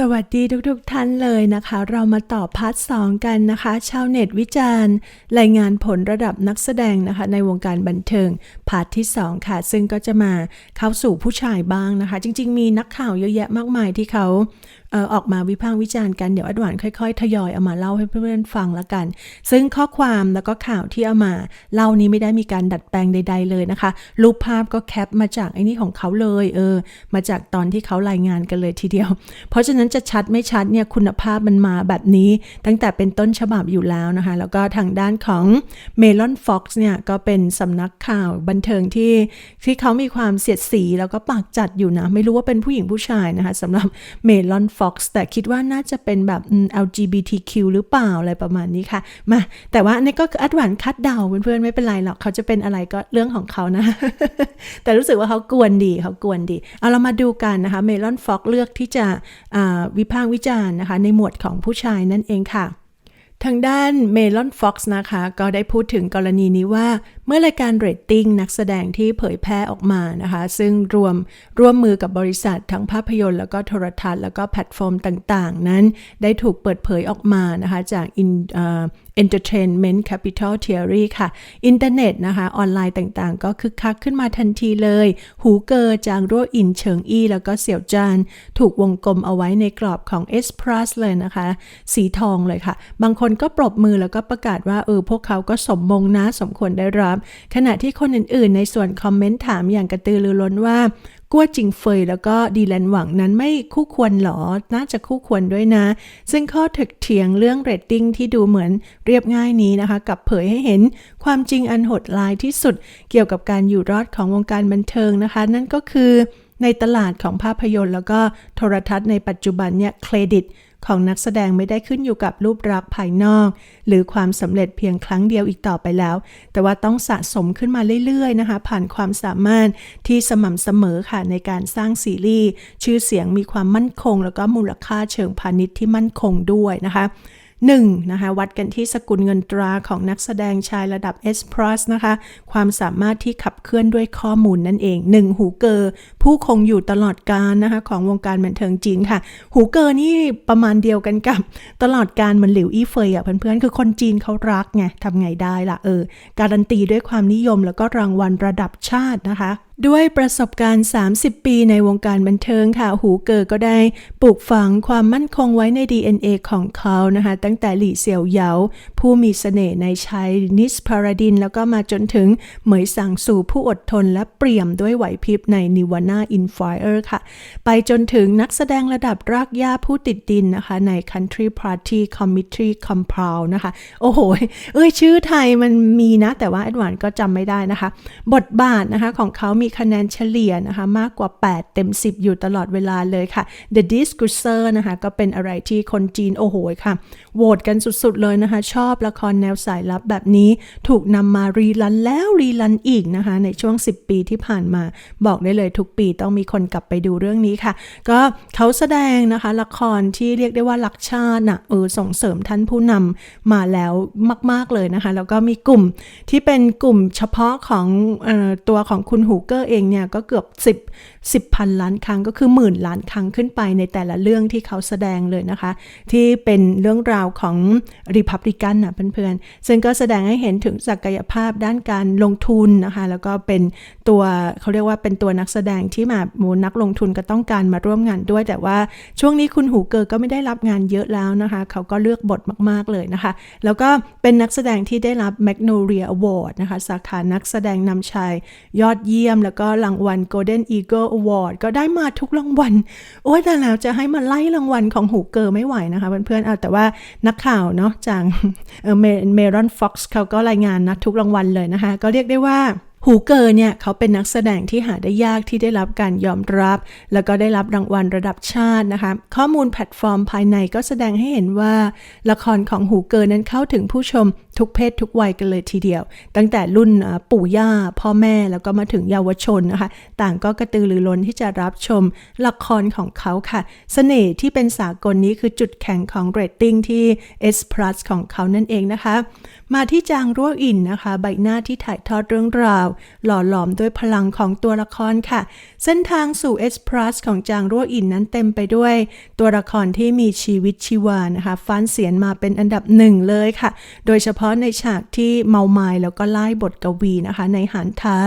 สวัสดีทุกๆทท่านเลยนะคะ เรามาต่อพาร์ทสองกันนะคะ ชาวเน็ตวิจารณ์ รายงานผลระดับนักแสดงนะคะ ในวงการบันเทิงพาร์ทที่ 2 ค่ะ ซึ่งก็จะมาเข้าสู่ผู้ชายบ้างนะคะ จริง ๆ มีนักข่าวเยอะแยะมากมายที่เขาออออกมาวิพากษ์วิจารณ์กันเดี๋ยวอดหวานค่อยๆ ทยอยเอามาเล่าให้เพื่อนๆฟังละกัน ซึ่งข้อความแล้วก็ข่าวที่เอามาเล่านี้ไม่ได้มีการดัดแปลงใด ๆเลยนะคะ รูปภาพก็แคปมาจากไอ้นี่ของเขาเลยเออมาจากตอนที่เขารายงานกันเลยทีเดียว เพราะฉะนั้นจะชัดไม่ชัดเนี่ยคุณภาพมันมาแบบนี้ ตั้งแต่เป็นต้นฉบับอยู่แล้วนะคะ แล้วก็ทางด้านของ Melon Fox เนี่ยก็เป็นสำนักข่าวบันเทิงที่ที่เขามีความเสียดสีแล้วก็ปากจัดอยู่นะ ไม่รู้ว่าเป็นผู้หญิงผู้ชายนะคะสำหรับ Melon Fox แต่คิดว่าน่าจะเป็นแบบ LGBTQ หรือเปล่าอะไรประมาณนี้ค่ะ มา แต่ว่านี่ก็คืออัดหวานคัดเดาเพื่อนๆ ไม่เป็นไรหรอกเขาจะเป็นอะไรก็เรื่องของเขานะ แต่รู้สึกว่าเขากวนดีเขากวนดี เอาเรามาดูกันนะคะเมลอนฟ็อกเลือกที่จะวิพากษ์วิจารณ์นะคะ ในหมวดของผู้ชายนั่นเองค่ะ ทางด้านเมลอนฟ็อกซ์นะคะ ก็ได้พูดถึงกรณีนี้ว่า เมื่อรายการเรตติ้งนักแสดงที่เผยแพร่ออกมานะคะ ซึ่งรวมร่วมมือกับบริษัททั้งภาพยนตร์แล้วก็โทรทัศน์แล้วก็แพลตฟอร์มต่างๆ นั้นได้ถูกเปิดเผยออกมานะคะ จากอิน Entertainment Capital Theory ค่ะ อินเทอร์เน็ตนะคะ ออนไลน์ต่างๆ ก็คึกคักขึ้นมาทันทีเลย หูเกอจางรั่วอินเฉิงอี้ แล้วก็เสี่ยวจานถูกวงกลมเอาไว้ในกรอบของ S Plus เลยนะคะ สีทองเลยค่ะ บางคนก็ปรบมือแล้วก็ประกาศว่า เออ พวกเขาก็สมมงนะ สมควรได้รับ ขณะที่คนอื่นๆ ในส่วนคอมเมนต์ถามอย่างกระตือรือร้นว่ากัวจิงเฟยแล้วก็ดีแลนหวังนั้นไม่คู่ควรหรอ น่าจะคู่ควรด้วยนะ ซึ่งข้อถกเถียงเรื่องเรตติ้งที่ดูเหมือนเรียบง่ายนี้นะคะ กับเผยให้เห็นความจริงอันโหดร้ายที่สุด เกี่ยวกับการอยู่รอดของวงการบันเทิงนะคะ นั่นก็คือในตลาดของภาพยนตร์ แล้วก็โทรทัศน์ในปัจจุบันเนี่ยเครดิต ของนักแสดงไม่ได้ขึ้นอยู่กับรูปรักษณ์ภายนอก หรือความสำเร็จเพียงครั้งเดียวอีกต่อไปแล้ว แต่ว่าต้องสะสมขึ้นมาเรื่อยๆนะคะ ผ่านความสามารถที่สม่ำเสมอค่ะในการสร้างซีรีส์ชื่อเสียงมีความมั่นคง แล้วก็มูลค่าเชิงพาณิชย์ที่มั่นคงด้วยนะคะ 1. นะคะวัดกันที่สกุลเงินตราของนักแสดงชายระดับ S Plus นะคะ ความสามารถที่ขับเคลื่อนด้วยข้อมูลนั่นเอง 1. หูเกอร์ผู้คงอยู่ตลอดกาลนะคะของวงการบันเทิงจีนค่ะ หูเกอร์นี่ประมาณเดียวกันกับ ตลอดการเหมือนหลิวอี้เฟยอะเพื่อนๆ คือคนจีนเขารักไงทำไงได้ล่ะเออการันตีด้วยความนิยมแล้วก็รางวัลระดับชาตินะคะ ด้วยประสบการณ์ 30 ปีในวงการบันเทิงค่ะ หูเกอก็ได้ปลูกฝังความมั่นคงไว้ใน DNA ของเขานะคะ ตั้งแต่หลี่เสี่ยวเหยา ผู้มีเสน่ห์ในชายนิสพาราดิน แล้วก็มาจนถึงเหมยสั่งสู่ผู้อดทนและเปี่ยมด้วยไหวพริบในนิวาน่าอินฟ i เออร์ค่ะ ไปจนถึงนักแสดงระดับรากหญ้าผู้ติดดินนะคะ ใน Country Party Committee Compound นะคะ โอ้โห เอ้ยชื่อไทยมันมีนะ แต่ว่าแอดวานก็จำไม่ได้นะคะ บทบาทนะคะของเขามีคะแนนเฉลี่ยนะคะ มากกว่า 8 เต็ม 10 อยู่ตลอดเวลาเลยค่ะ The Discusser นะคะ ก็เป็นอะไรที่คนจีน โอ้โหค่ะโหวตกันสุดๆเลยนะคะ ชอบละครแนวสายลับแบบนี้ ถูกนำมารีลันแล้วรีลันอีกนะคะ ในช่วง 10 ปีที่ผ่านมา บอกได้เลยทุกปีต้องมีคนกลับไปดูเรื่องนี้ค่ะ ก็เขาแสดงนะคะ ละครที่เรียกได้ว่ารักชาตินะเออส่งเสริมท่านผู้นำมาแล้วมาก ๆ เลยนะคะ แล้วก็มีกลุ่มที่เป็นกลุ่มเฉพาะของออตัวของคุณฮูเกอร์เองเนี่ยก็เกือบ 10 10พันล้านครั้งก็คือหมื่นล้านครั้งขึ้นไปในแต่ละเรื่องที่เขาแสดงเลยนะคะ ที่เป็นเรื่องราวของริพับลิกันนะเพื่อนๆ ซึ่งก็แสดงให้เห็นถึงศักยภาพด้านการลงทุนนะคะ แล้วก็เป็นตัวเขาเรียกว่าเป็นตัวนักแสดงที่มามูนักลงทุนก็ต้องการมาร่วมงานด้วย แต่ว่าช่วงนี้คุณหูเกอร์ก็ไม่ได้รับงานเยอะแล้วนะคะ เขาก็เลือกบทมากๆเลยนะคะ แล้วก็เป็นนักแสดงที่ได้รับ Magnolia Award นะคะสาขานักแสดงนำชายยอดเยี่ยม แล้วก็รางวัล Golden Eagle Award ก็ได้มาทุกรางวัล โอ้ยแต่แล้วจะให้มาไล่รางวัลของหูเกอร์ไม่ไหวนะคะเพื่อนๆเอาแต่ว่านักข่าวเนาะจากเออเมรอนฟ็อกซ์เขาก็รายงานนะทุกรางวัลเลยนะคะ ก็เรียกได้ว่าหูเกอร์เนี่ยเขาเป็นนักแสดงที่หาได้ยากที่ได้รับการยอมรับ แล้วก็ได้รับรางวัลระดับชาตินะคะ ข้อมูลแพลตฟอร์มภายในก็แสดงให้เห็นว่า ละครของหูเกอร์นั้นเข้าถึงผู้ชม ทุกเพศทุกวัยกันเลยทีเดียว ตั้งแต่รุ่นปู่ย่า พ่อแม่แล้วก็มาถึงเยาวชนนะคะ ต่างก็กระตือรือร้นที่จะรับชมละครของเขาค่ะเสน่ห์ที่เป็นสากลนี้คือจุดแข็งของเรตติ้งที่ S Plus ของเขานั่นเองนะคะ มาที่จางรั่วอินนะคะ ใบหน้าที่ถ่ายทอดเรื่องราว หล่อหลอมด้วยพลังของตัวละครค่ะ เส้นทางสู่ S Plus ของจางรั่วอินนั้นเต็มไปด้วย ตัวละครที่มีชีวิตชีวานะคะฟันเสียนมาเป็นอันดับหนึ่งเลยค่ะ โดยเฉพาะในฉากที่เมาไมายแล้วก็ไล่บทกวีนะคะ ในหันท้า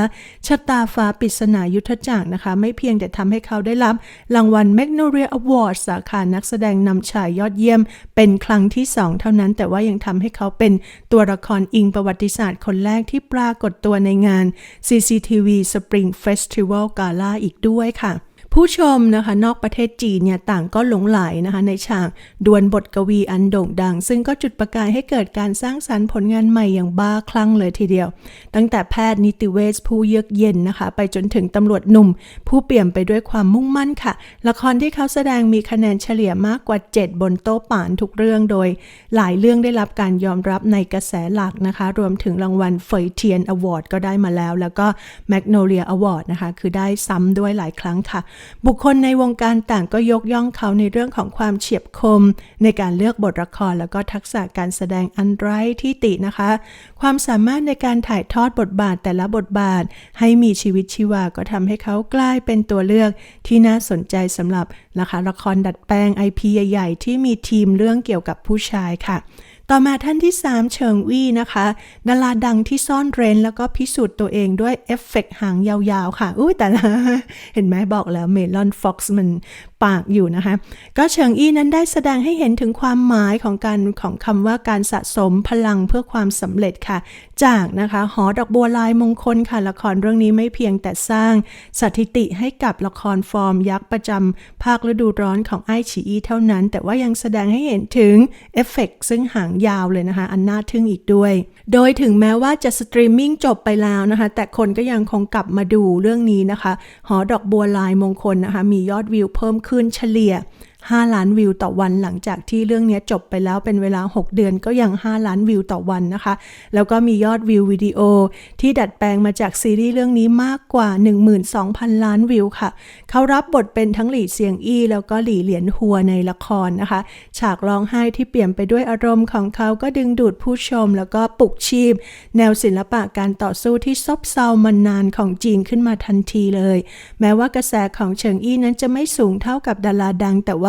ชะตาฟ้าปริศนายุทธจักรนะคะ ไม่เพียงแต่ทำให้เขาได้รับรางวัล Magnolia Award สาขานักแสดงนำชายยอดเยี่ยม เป็นครั้งที่ 2 เท่านั้น แต่ว่ายังทำให้เขาเป็นตัวละครอิงประวัติศาสตร์คนแรกที่ปรากฏตัวในงาน CCTV Spring Festival Gala อีกด้วยค่ะ ผู้ชมนะคะนอกประเทศจีนเนี่ยต่างก็หลงไหลนะคะในฉากดวลบทกวีอันโด่งดัง ซึ่งก็จุดประกายให้เกิดการสร้างสรรค์ผลงานใหม่อย่างบ้าคลั่งเลยทีเดียว ตั้งแต่แพทย์นิติเวชผู้เยือกเย็นนะคะ ไปจนถึงตำรวจหนุ่ม ผู้เปี่ยมไปด้วยความมุ่งมั่นค่ะ ละครที่เขาแสดงมีคะแนนเฉลี่ยมากกว่า 7 บนโต๊ะป่านทุกเรื่องโดย หลายเรื่องได้รับการยอมรับในกระแสหลักนะคะ รวมถึงรางวัลเฟยเทียนอวอร์ดก็ได้มาแล้ว แล้วก็แมกโนเลียอวอร์ดนะคะคือได้ซ้ำด้วยหลายครั้งค่ะบุคคลในวงการต่างก็ยกย่องเขาในเรื่องของความเฉียบคม ในการเลือกบทละครแล้วก็ทักษะการแสดงอันไร้ที่ตินะคะ ความสามารถในการถ่ายทอดบทบาทแต่ละบทบาท ให้มีชีวิตชีวาก็ทำให้เขากลายเป็นตัวเลือกที่น่าสนใจสำหรับนะคะละครดัดแปลง IP ใหญ่ ๆ ที่มีทีมเรื่องเกี่ยวกับผู้ชายค่ะ ต่อมาท่านที่ 3 เฉิงวี่นะคะ ดาราดังที่ซ่อนเร้นแล้วก็พิสูจน์ตัวเองด้วยเอฟเฟกต์หางยาวๆ ค่ะ อุ้ยแต่ละเห็นไหมบอกแล้วเมลอนฟ็อกซ์มันปากอยู่นะคะ ก็เฉิงอี้นั้นได้แสดงให้เห็นถึงความหมายของการของคำว่าการสะสมพลังเพื่อความสำเร็จค่ะ จากนะคะหอดอกบัวลายมงคลค่ะ ละครเรื่องนี้ไม่เพียงแต่สร้างสถิติให้กับละครฟอร์มยักษ์ประจำภาคฤดูร้อนของไอฉีอีเท่านั้น แต่ว่ายังแสดงให้เห็นถึงเอฟเฟกต์ซึ่งหางยาวเลยนะคะ อันน่าทึ่งอีกด้วย โดยถึงแม้ว่าจะสตรีมมิ่งจบไปแล้วนะคะ แต่คนก็ยังคงกลับมาดูเรื่องนี้นะคะ หอดอกบัวลายมงคลนะคะ มียอดวิวเพิ่มขึ้นเฉลี่ย 5 ล้านวิวต่อวัน หลังจากที่เรื่องนี้จบไปแล้วเป็นเวลา 6 เดือนก็ยัง 5 ล้านวิวต่อวันนะคะ แล้วก็มียอดวิววิดีโอ ที่ดัดแปลงมาจากซีรีส์เรื่องนี้มากกว่า 12,000 ล้านวิวค่ะ เขารับบทเป็นทั้งหลี่เซียงอี้แล้วก็หลี่เหลียนหัวในละครนะคะ ฉากร้องไห้ที่เปลี่ยมไปด้วยอารมณ์ของเขาก็ดึงดูดผู้ชม แล้วก็ปลุกชีพ แนวศิลปะการต่อสู้ที่ซบเซามานานของจีนขึ้นมาทันทีเลย แม้ว่ากระแสของเฉิงอี้นั้นจะไม่สูงเท่ากับดาราดัง แต่ว่า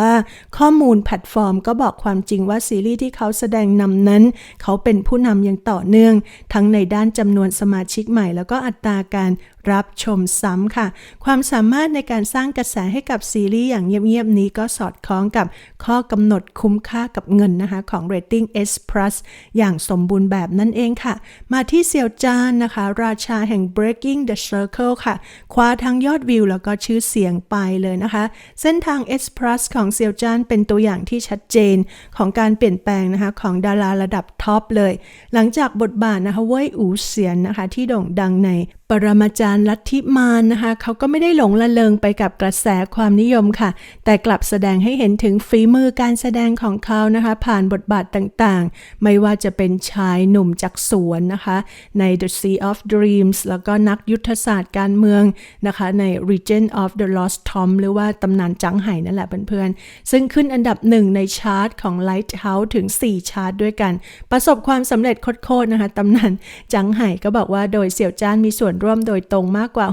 ข้อมูลแพลตฟอร์มก็บอกความจริงว่าซีรีส์ที่เขาแสดงนำนั้น เขาเป็นผู้นำอย่างต่อเนื่อง ทั้งในด้านจำนวนสมาชิกใหม่แล้วก็อัตราการรับชมซ้ำค่ะ ความสามารถในการสร้างกระแสให้กับซีรีส์อย่างเงียบๆนี้ก็สอดคล้องกับข้อกำหนดคุ้มค่ากับเงินนะคะ ของ Rating S Plus อย่างสมบูรณ์แบบนั่นเองค่ะ มาที่เซียวจานนะคะ ราชาแห่ง Breaking the Circle ค่ะ คว้าทั้งยอดวิวแล้วก็ชื่อเสียงไปเลยนะคะ เส้นทาง S Plus ของเซียวจานเป็นตัวอย่างที่ชัดเจนของการเปลี่ยนแปลงนะคะของดาราระดับท็อปเลย หลังจากบทบาทนะคะเว่ยอูเสียนนะคะที่โด่งดังใน ปรมาจารย์ลัทธิมารนะคะเขาก็ไม่ได้หลงละเลงไปกับกระแสความนิยมค่ะ แต่กลับแสดงให้เห็นถึงฝีมือการแสดงของเขานะคะ ผ่านบทบาทต่างๆ ไม่ว่าจะเป็นชายหนุ่มจากสวนนะคะ ใน The Sea of Dreams แล้วก็นักยุทธศาสตร์การเมืองนะคะ ใน Regent of the Lost Tom หรือว่าตำนานจังไห่นั่นแหละเพื่อนๆ ซึ่งขึ้นอันดับหนึ่งในชาร์ตของ Lighthouse ถึง 4 ชาร์ตด้วยกัน ประสบความสำเร็จโคตรๆนะคะตำนานจังไห่ก็บอกว่าโดยเสี่ยวจ้านมีส่วนร่วมโดยตรงมากกว่า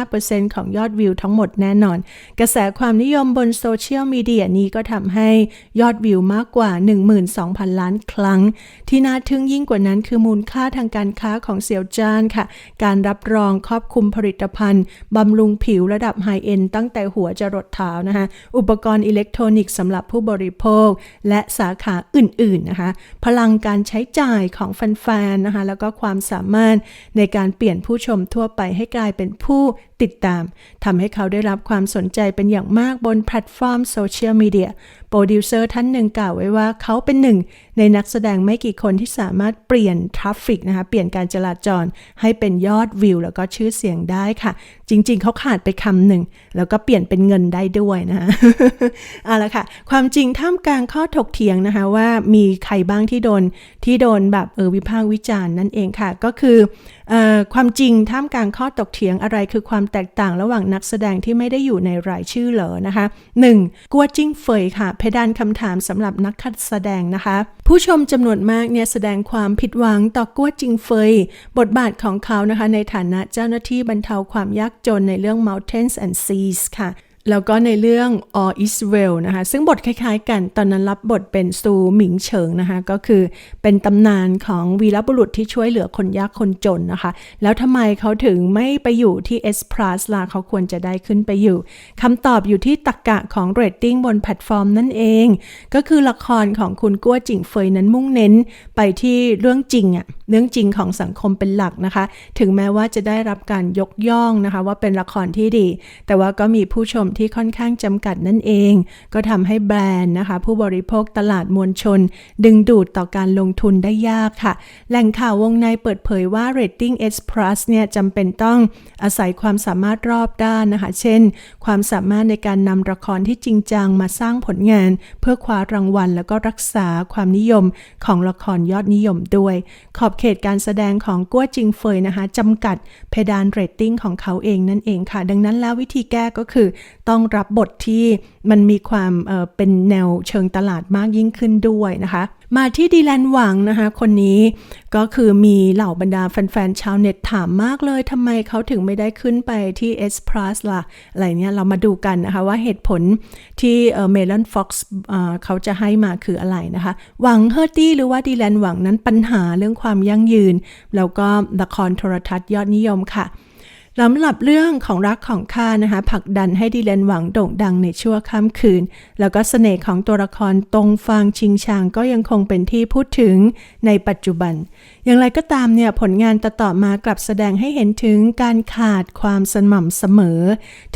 65%ของยอดวิวทั้งหมดแน่นอน กระแสความนิยมบนโซเชียลมีเดียนี้ก็ทำให้ยอดวิวมากกว่า 12,000 ล้านครั้ง ที่น่าทึ่งยิ่งกว่านั้นคือมูลค่าทางการค้าของเสี่ยวจ้านค่ะ การรับรองครอบคลุมผลิตภัณฑ์บำรุงผิวระดับไฮเอ็นตั้งแต่หัวจรดเท้านะคะอุปกรณ์อิเล็กทรอนิกส์สำหรับผู้บริโภค และสาขาอื่นๆนะคะ พลังการใช้จ่ายของแฟนๆนะคะแล้วก็ความสามารถในการเปลี่ยนผู้ชมทั่วไปให้กลายเป็นผู้ ติดตามทำให้เขาได้รับความสนใจเป็นอย่างมากบนแพลตฟอร์มโซเชียลมีเดียโปรดิวเซอร์ท่านหนึ่งกล่าวไว้ว่าเขาเป็นหนึ่ง ในนักแสดงไม่กี่คนที่สามารถเปลี่ยนทราฟฟิกนะคะเปลี่ยนการจราจรให้เป็นยอดวิว แล้วก็ชื่อเสียงได้ค่ะ จริง ๆ เขาขาดไปคำหนึ่ง แล้วก็เปลี่ยนเป็นเงินได้ด้วยนะคะเอาละค่ะ ความจริงท่ามกลางข้อถกเถียงนะคะว่ามีใครบ้างที่โดนที่โดนแบบเออวิพากษ์วิจารณ์นั่นเองค่ะ ก็คือออความจริงท่ามกลางข้อตกเถียงอะไรคือความแตกต่างระหว่างนักแสดงที่ไม่ได้อยู่ในรายชื่อเหรอนะคะ 1. กัวจิ้งเฟยค่ะ เพดานคำถามสำหรับนักแสดงนะคะ ผู้ชมจำนวนมากเนี่ยแสดงความผิดหวังต่อกัวจิงเฟย บทบาทของเขานะคะ ในฐานะเจ้าหน้าที่บรรเทาความยากจนในเรื่อง Mountains and Seas ค่ะ แล้วก็ในเรื่อง All is Well นะคะ ซึ่งบทคล้ายๆกัน ตอนนั้นรับบทเป็นซูหมิงเฉิงนะคะ ก็คือเป็นตำนานของวีรบุรุษที่ช่วยเหลือคนยากคนจนนะคะ แล้วทำไมเขาถึงไม่ไปอยู่ที่ S Plus ล่ะเขาควรจะได้ขึ้นไปอยู่ คำตอบอยู่ที่ตรกกะของเรตติ้งบนแพลตฟอร์มนั่นเอง ก็คือละครของคุณกั้วจิงเฟยนั้นมุ่งเน้นไปที่เรื่องจริงอะเรื่องจริงของสังคมเป็นหลักนะคะ ถึงแม้ว่าจะได้รับการยกย่องนะคะ ว่าเป็นละครที่ดี แต่ว่าก็มีผู้ชมที่ค่อนข้างจำกัดนั่นเอง ก็ทำให้แบรนด์นะคะ ผู้บริโภคตลาดมวลชน ดึงดูดต่อการลงทุนได้ยากค่ะ แหล่งข่าววงในเปิดเผยว่า Rating S Plus เนี่ยจำเป็นต้องอาศัยความสามารถรอบด้านนะคะ เช่น ความสามารถในการนำละครที่จริงจังมาสร้างผลงาน เพื่อคว้ารางวัล แล้วก็รักษาความนิยมของละครยอดนิยมด้วย ขอบเขตการแสดงของกั้วจิงเฟยนะคะจำกัดเพดานเรตติ้งของเขาเองนั่นเองค่ะ ดังนั้นแล้ววิธีแก้ก็คือต้องรับบทที่มันมีความเเป็นแนวเชิงตลาดมากยิ่งขึ้นด้วยนะคะ มาที่ดีแลนหวังนะคะ คนนี้ก็คือมีเหล่าบรรดาแฟนๆชาวเน็ตถามมากเลยทำไมเขาถึงไม่ได้ขึ้นไปที่ S Plus ล่ะ อะไรเนี่ยเรามาดูกันนะคะว่าเหตุผลที่เมลอนฟ็อกซ์เขาจะให้มาคืออะไรนะคะ หวังเฮอร์ตี้หรือว่าดีแลนหวังนั้นปัญหาเรื่องความยั่งยืน แล้วก็ละครโทรทัศน์ยอดนิยมค่ะ สำหรับเรื่องของรักของข้านะคะผลักดันให้ดีแลนหวังโด่งดังในชั่วข้ามคืน แล้วก็เสน่ห์ของตัวละครตรงฟางชิงชางก็ยังคงเป็นที่พูดถึงในปัจจุบัน อย่างไรก็ตามเนี่ยผลงานต่อมากลับแสดงให้เห็นถึงการขาดความสม่ำเสมอ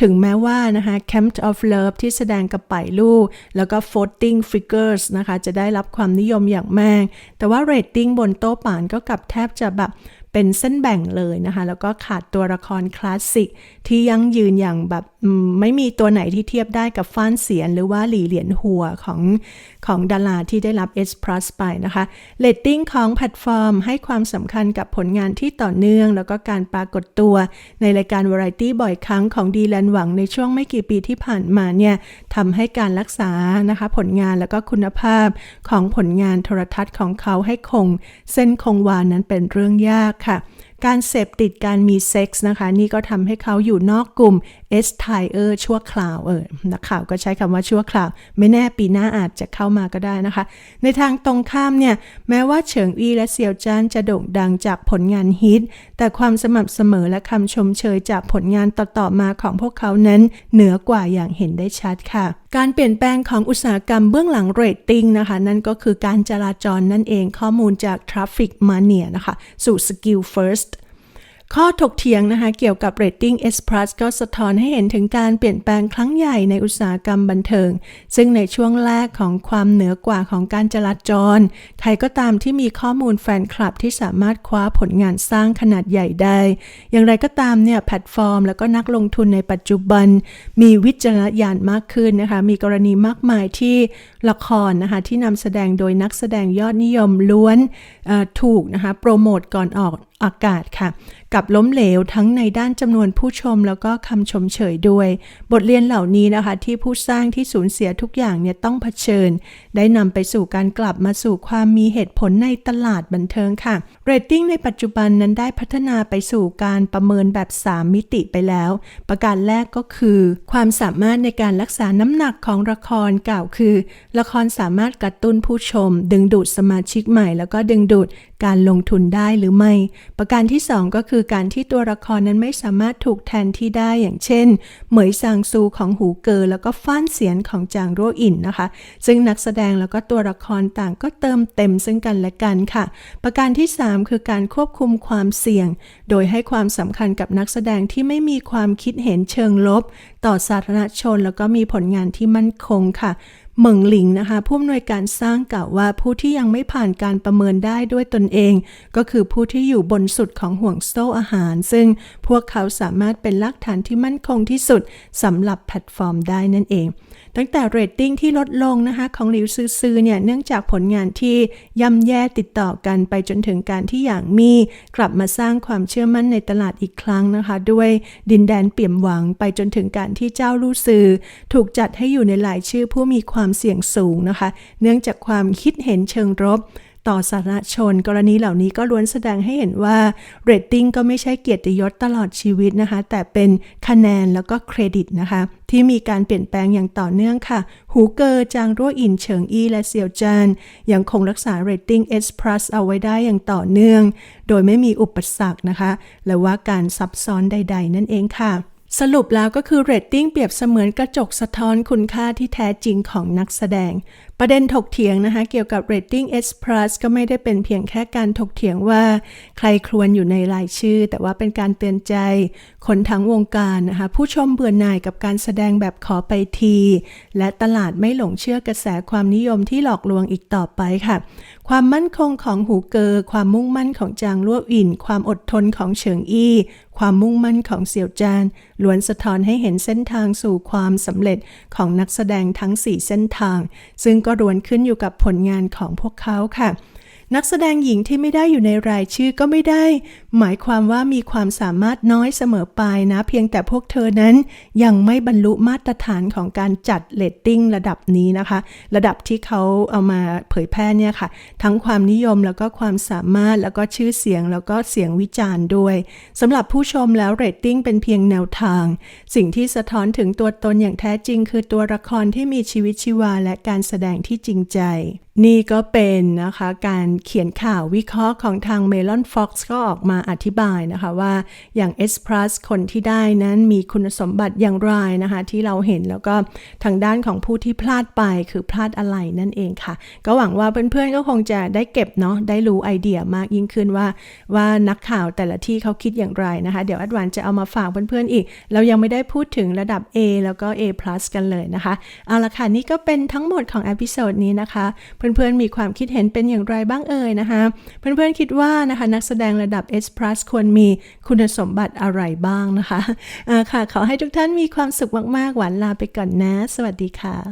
ถึงแม้ว่านะคะ Camp of Love ที่แสดงกับป่ายลู่แล้วก็ Floating Figures นะคะจะได้รับความนิยมอย่างมาก แต่ว่าเรตติ้งบนโต๊ะป่านก็กลับแทบจะแบบ เป็นเส้นแบ่งเลยนะคะ แล้วก็ขาดตัวละครคลาสสิกที่ยั่งยืนอย่างแบบไม่มีตัวไหนที่เทียบได้กับฟ้านเสียน หรือว่าหลี่เหรียญหัวของของดาราที่ได้รับ S Plus ไปนะคะเรตติ้งของแพลตฟอร์ม ให้ความสำคัญกับผลงานที่ต่อเนื่อง แล้วก็การปรากฏตัวในรายการวาไรตี้บ่อยครั้งของดีแลนหวังในช่วงไม่กี่ปีที่ผ่านมาเนี่ยทำให้การรักษานะคะผลงานแล้วก็คุณภาพของผลงานโทรทัศน์ของเขาให้คง เส้นคงวานั้นเป็นเรื่องยากค่ะ การเสพติดการมีเซ็กส์นะคะ นี่ก็ทำให้เขาอยู่นอกกลุ่ม S t i r ชั่วคราวเออนักข่าวก็ใช้คำว่าชั่วคราว ไม่แน่ปีหน้าอาจจะเข้ามาก็ได้นะคะ ในทางตรงข้ามเนี่ย แม้ว่าเฉิงอี้และเซียวจานจะโด่งดังจากผลงานฮิต แต่ความสม่ำเสมอและคำชมเชยจากผลงานต่อๆมาของพวกเขานั้น เหนือกว่าอย่างเห็นได้ชัดค่ะการเปลี่ยนแปลงของอุตสาหกรรมเบื้องหลังเรตติ้งนะคะ นั่นก็คือการจราจรนั่นเองข้อมูลจาก Traffic Mania นะคะ สู่ Skill First ข้อถกเถียงนะคะเกี่ยวกับ Rating S Plus ก็สะท้อนให้เห็นถึงการเปลี่ยนแปลงครั้งใหญ่ในอุตสาหกรรมบันเทิง ซึ่งในช่วงแรกของความเหนือกว่าของการจราจร ใครก็ตามที่มีข้อมูลแฟนคลับที่สามารถคว้าผลงานสร้างขนาดใหญ่ได้ อย่างไรก็ตามเนี่ยแพลตฟอร์ม แล้วก็นักลงทุนในปัจจุบัน มีวิจารณญาณมากขึ้นนะคะมีกรณีมากมายที่ละครนะคะที่นำแสดงโดยนักแสดงยอดนิยมล้วนถูกนะคะโปรโมทก่อนออกอากาศค่ะ กับล้มเหลวทั้งในด้านจำนวนผู้ชมแล้วก็คำชมเชยด้วย บทเรียนเหล่านี้นะคะ ที่ผู้สร้างที่สูญเสียทุกอย่างเนี่ยต้องเผชิญ ได้นำไปสู่การกลับมาสู่ความมีเหตุผลในตลาดบันเทิงค่ะเรตติ้งในปัจจุบันนั้นได้พัฒนาไปสู่การประเมินแบบ 3 มิติไปแล้ว ประการแรกก็คือ ความสามารถในการรักษาน้ำหนักของละครกล่าวคือ ละครสามารถกระตุ้นผู้ชม ดึงดูดสมาชิกใหม่ แล้วก็ดึงดูดการลงทุนได้หรือไม่ประการที่ 2 ก็คือการที่ตัวละครนั้นไม่สามารถถูกแทนที่ได้อย่างเช่น เหมยซางซูของหูเกอแล้วก็ฟ้านเสียนของจางโรอินนะคะ ซึ่งนักแสดงแล้วก็ตัวละครต่างก็เติมเต็มซึ่งกันและกันค่ะ ประการที่ 3 คือการควบคุมความเสี่ยง โดยให้ความสำคัญกับนักแสดงที่ไม่มีความคิดเห็นเชิงลบ ต่อสาธารณชน แล้วก็มีผลงานที่มั่นคงค่ะ เหมิงหลิงนะคะ ผู้อำนวยการสร้างกล่าวว่าผู้ที่ยังไม่ผ่านการประเมินได้ด้วยตนเอง ก็คือผู้ที่อยู่บนสุดของห่วงโซ่อาหาร ซึ่งพวกเขาสามารถเป็นหลักฐานที่มั่นคงที่สุดสำหรับแพลตฟอร์มได้นั่นเอง ตั้งแต่เรตติ้งที่ลดลงนะคะของหลิวซือซือเนี่ยเนื่องจากผลงานที่ย่ำแย่ติดต่อกันไปจนถึงการที่อย่างมีกลับมาสร้างความเชื่อมั่นในตลาดอีกครั้งนะคะ ด้วยดินแดนเปี่ยมหวังไปจนถึงการที่เจ้าลู่ซือถูกจัดให้อยู่ในหลายชื่อผู้มีความเสี่ยงสูงนะคะ เนื่องจากความคิดเห็นเชิงรบต่อสาธารณชน กรณีเหล่านี้ก็ล้วนแสดงให้เห็นว่าเรตติ้งก็ไม่ใช่เกียรติยศตลอดชีวิตนะคะ แต่เป็นคะแนนแล้วก็เครดิตนะคะ ที่มีการเปลี่ยนแปลงอย่างต่อเนื่องค่ะ หูเกอจางรั่วอินเฉิงอีและเซียวจานยังคงรักษาเรตติ้ง S+ เอาไว้ได้อย่างต่อเนื่อง โดยไม่มีอุปสรรคนะคะ และว่าการซับซ้อนใด ๆ นั่นเองค่ะ สรุปแล้วก็คือเรตติ้งเปรียบเสมือนกระจกสะท้อนคุณค่าที่แท้จริงของนักแสดง ประเด็นถกเถียงนะคะเกี่ยวกับ rating S+ ก็ไม่ได้เป็นเพียงแค่การถกเถียงว่าใครควรอยู่ในรายชื่อ แต่ว่าเป็นการเตือนใจ คนทั้งวงการนะคะผู้ชมเบื่อหน่ายกับการแสดงแบบขอไปที และตลาดไม่หลงเชื่อกระแสความนิยมที่หลอกลวงอีกต่อไปค่ะ ความมั่นคงของหูเกอ ความมุ่งมั่นของจางลั่วอิน ความอดทนของเฉิงอี้ ความมุ่งมั่นของเสี่ยวจานล้วนสะท้อนให้เห็นเส้นทางสู่ความสำเร็จของนักแสดงทั้ง 4 เส้นทาง ซึ่งก็ล้วนขึ้นอยู่กับผลงานของพวกเขาค่ะ นักแสดงหญิงที่ไม่ได้อยู่ในรายชื่อก็ไม่ได้ หมายความว่ามีความสามารถน้อยเสมอไปนะ เพียงแต่พวกเธอนั้นยังไม่บรรลุมาตรฐานของการจัดเรตติ้งระดับนี้นะคะ ระดับที่เขาเอามาเผยแพร่เนี่ยค่ะ ทั้งความนิยมแล้วก็ความสามารถแล้วก็ชื่อเสียงแล้วก็เสียงวิจารณ์ด้วยสำหรับผู้ชมแล้วเรตติ้งเป็นเพียงแนวทาง สิ่งที่สะท้อนถึงตัวตนอย่างแท้จริง คือตัวละครที่มีชีวิตชีวาและการแสดงที่จริงใจ นี่ก็เป็นนะคะการเขียนข่าววิเคราะห์ของทาง Melon Fox ก็ออกมาอธิบายนะคะว่าอย่าง S Plus คนที่ได้นั้นมีคุณสมบัติอย่างไรนะคะที่เราเห็นแล้วก็ทางด้านของผู้ที่พลาดไปคือพลาดอะไรนั่นเองค่ะ ก็หวังว่าเพื่อนๆก็คงจะได้เก็บเนาะได้รู้ไอเดียมากยิ่งขึ้นว่า ว่านักข่าวแต่ละที่เขาคิดอย่างไรนะคะ เดี๋ยวอัดวันจะเอามาฝากเพื่อนๆอีก เรายังไม่ได้พูดถึงระดับ A แล้วก็ A+ กันเลยนะคะเอาละค่ะนี่ก็เป็นทั้งหมดของอพิโซดนี้นะคะ เพื่อนๆมีความคิดเห็นเป็นอย่างไรบ้างเอ่ยนะคะ เพื่อนๆคิดว่านะคะนักแสดงระดับ S+ ควรมีคุณสมบัติอะไรบ้างนะคะอ่าค่ะ ขอให้ทุกท่านมีความสุขมากๆ หวานลาไปก่อนนะ สวัสดีค่ะ